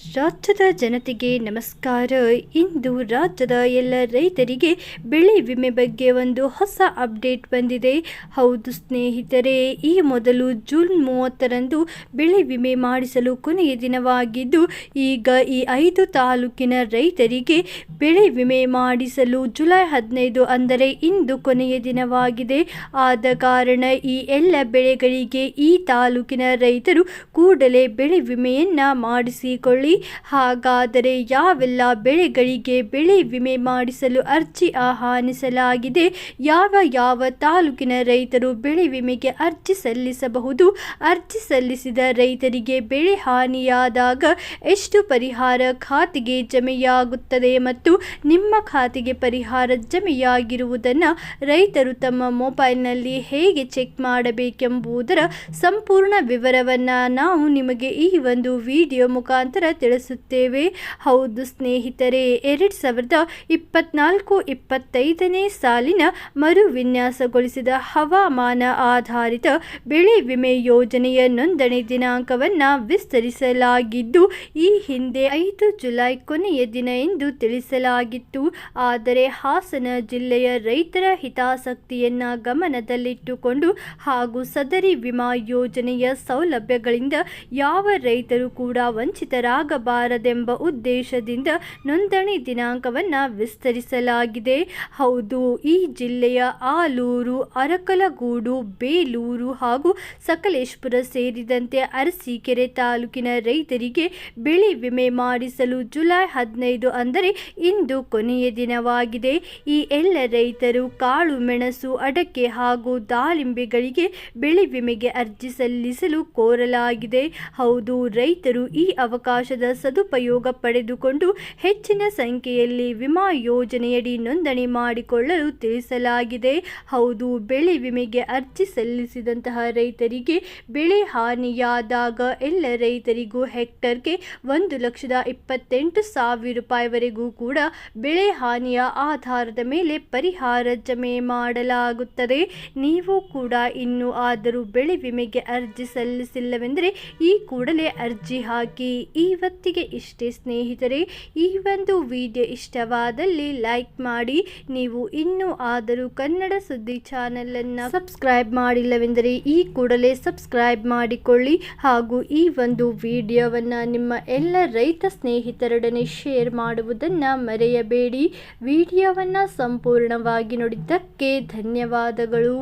ರಾಜ್ಯದ ಜನತೆಗೆ ನಮಸ್ಕಾರ. ಇಂದು ರಾಜ್ಯದ ಎಲ್ಲ ರೈತರಿಗೆ ಬೆಳೆ ವಿಮೆ ಬಗ್ಗೆ ಒಂದು ಹೊಸ ಅಪ್ಡೇಟ್ ಬಂದಿದೆ. ಹೌದು ಸ್ನೇಹಿತರೆ, ಈ ಮೊದಲು ಜೂನ್ ಮೂವತ್ತರಂದು ಬೆಳೆ ವಿಮೆ ಮಾಡಿಸಲು ಕೊನೆಯ ದಿನವಾಗಿದ್ದು, ಈಗ ಈ ಐದು ತಾಲೂಕಿನ ರೈತರಿಗೆ ಬೆಳೆ ವಿಮೆ ಮಾಡಿಸಲು ಜುಲೈ ಹದಿನೈದು ಅಂದರೆ ಇಂದು ಕೊನೆಯ ದಿನವಾಗಿದೆ. ಆದ ಕಾರಣ ಈ ಎಲ್ಲ ಬೆಳೆಗಳಿಗೆ ಈ ತಾಲೂಕಿನ ರೈತರು ಕೂಡಲೇ ಬೆಳೆ ವಿಮೆಯನ್ನು ಮಾಡಿಸಿಕೊಳ್ಳಿ. ಹಾಗಾದರೆ ಯಾವೆಲ್ಲ ಬೆಳೆಗಳಿಗೆ ಬೆಳೆ ವಿಮೆ ಮಾಡಿಸಲು ಅರ್ಜಿ ಆಹ್ವಾನಿಸಲಾಗಿದೆ, ಯಾವ ಯಾವ ತಾಲೂಕಿನ ರೈತರು ಬೆಳೆ ವಿಮೆಗೆ ಅರ್ಜಿ ಸಲ್ಲಿಸಬಹುದು, ಅರ್ಜಿ ಸಲ್ಲಿಸಿದ ರೈತರಿಗೆ ಬೆಳೆ ಹಾನಿಯಾದಾಗ ಎಷ್ಟು ಪರಿಹಾರ ಖಾತೆಗೆ ಜಮೆಯಾಗುತ್ತದೆ ಮತ್ತು ನಿಮ್ಮ ಖಾತೆಗೆ ಪರಿಹಾರ ಜಮೆಯಾಗಿರುವುದನ್ನು ರೈತರು ತಮ್ಮ ಮೊಬೈಲ್ನಲ್ಲಿ ಹೇಗೆ ಚೆಕ್ ಮಾಡಬೇಕೆಂಬುದರ ಸಂಪೂರ್ಣ ವಿವರವನ್ನು ನಾವು ನಿಮಗೆ ಈ ಒಂದು ವಿಡಿಯೋ ಮುಖಾಂತರ ತಿಳಿಸುತ್ತೇವೆ. ಹೌದು ಸ್ನೇಹಿತರೆ, ಎರಡು ಸಾವಿರದ ಇಪ್ಪತ್ನಾಲ್ಕು ಇಪ್ಪತ್ತೈದನೇ ಸಾಲಿನ ಮರು ವಿನ್ಯಾಸಗೊಳಿಸಿದ ಹವಾಮಾನ ಆಧಾರಿತ ಬೆಳೆ ವಿಮೆ ಯೋಜನೆಯ ನೋಂದಣಿ ದಿನಾಂಕವನ್ನು ವಿಸ್ತರಿಸಲಾಗಿದ್ದು, ಈ ಹಿಂದೆ ಐದು ಜುಲೈ ಕೊನೆಯ ದಿನ ಎಂದು ತಿಳಿಸಲಾಗಿತ್ತು. ಆದರೆ ಹಾಸನ ಜಿಲ್ಲೆಯ ರೈತರ ಹಿತಾಸಕ್ತಿಯನ್ನು ಗಮನದಲ್ಲಿಟ್ಟುಕೊಂಡು ಹಾಗೂ ಸದರಿ ವಿಮಾ ಯೋಜನೆಯ ಸೌಲಭ್ಯಗಳಿಂದ ಯಾವ ರೈತರು ಕೂಡ ವಂಚಿತರಾಗಬಾರದೆಂಬ ಉದ್ದೇಶದಿಂದ ನೋಂದಣಿ ದಿನಾಂಕವನ್ನು ವಿಸ್ತರಿಸಲಾಗಿದೆ. ಹೌದು, ಈ ಜಿಲ್ಲೆಯ ಆಲೂರು, ಅರಕಲಗೂಡು, ಬೇಲೂರು ಹಾಗೂ ಸಕಲೇಶ್ಪುರ ಸೇರಿದಂತೆ ಅರಸೀಕೆರೆ ತಾಲೂಕಿನ ರೈತರಿಗೆ ಬೆಳೆ ವಿಮೆ ಮಾಡಿಸಲು ಜುಲೈ ಹದಿನೈದು ಅಂದರೆ ಇಂದು ಕೊನೆಯ ದಿನವಾಗಿದೆ. ಈ ಎಲ್ಲ ರೈತರು ಕಾಳು, ಮೆಣಸು, ಅಡಕೆ ಹಾಗೂ ದಾಳಿಂಬೆಗಳಿಗೆ ಬೆಳೆ ವಿಮೆಗೆ ಅರ್ಜಿ ಸಲ್ಲಿಸಲು ಕೋರಲಾಗಿದೆ. ಹೌದು, ರೈತರು ಈ ಅವಕಾಶದ ಸದುಪಯೋಗ ಪಡೆದುಕೊಂಡು ಹೆಚ್ಚಿನ ಸಂಖ್ಯೆಯಲ್ಲಿ ವಿಮಾ ಯೋಜನೆಯಡಿ ನೋಂದಣಿ ಮಾಡಿಕೊಳ್ಳಲು ತಿಳಿಸಲಾಗಿದೆ. ಹೌದು, ಬೆಳೆ ವಿಮೆಗೆ ಅರ್ಜಿ ಸಲ್ಲಿಸಿದಂತಹ ರೈತರಿಗೆ ಬೆಳೆ ಹಾನಿಯಾದಾಗ ಎಲ್ಲ ರೈತರಿಗೂ ಹೆಕ್ಟರ್ಗೆ ಒಂದು ಲಕ್ಷದ ಇಪ್ಪತ್ತೆಂಟು ಸಾವಿರ ರೂಪಾಯಿವರೆಗೂ ಕೂಡ ಬೆಳೆ ಹಾನಿಯ ಆಧಾರದ ಮೇಲೆ ಪರಿಹಾರ ಜಮೆ ಮಾಡಲಾಗುತ್ತದೆ. ನೀವು ಕೂಡ ಇನ್ನೂ ಆದರೂ ಬೆಳೆ ವಿಮೆಗೆ ಅರ್ಜಿ ಸಲ್ಲಿಸಿಲ್ಲವೆಂದರೆ ಈ ಕೂಡಲೇ ಅರ್ಜಿ ಹಾಕಿ ಇವತ್ತಿಗೆ ಇಷ್ಟೇ ಸ್ನೇಹಿತರೆ, ಈ ಒಂದು ವಿಡಿಯೋ ಇಷ್ಟವಾದಲ್ಲಿ ಲೈಕ್ ಮಾಡಿ, ನೀವು ಇನ್ನೂ ಆದರೂ ಕನ್ನಡ ಸುದ್ದಿ ಚಾನೆಲನ್ನು ಸಬ್ಸ್ಕ್ರೈಬ್ ಮಾಡಿಲ್ಲವೆಂದರೆ ಈ ಕೂಡಲೇ ಸಬ್ಸ್ಕ್ರೈಬ್ ಮಾಡಿಕೊಳ್ಳಿ ಹಾಗೂ ಈ ಒಂದು ವಿಡಿಯೋವನ್ನು ನಿಮ್ಮ ಎಲ್ಲ ರೈತ ಸ್ನೇಹಿತರೊಡನೆ ಶೇರ್ ಮಾಡುವುದನ್ನು ಮರೆಯಬೇಡಿ. ವಿಡಿಯೋವನ್ನು ಸಂಪೂರ್ಣವಾಗಿ ನೋಡಿದ್ದಕ್ಕೆ ಧನ್ಯವಾದಗಳು.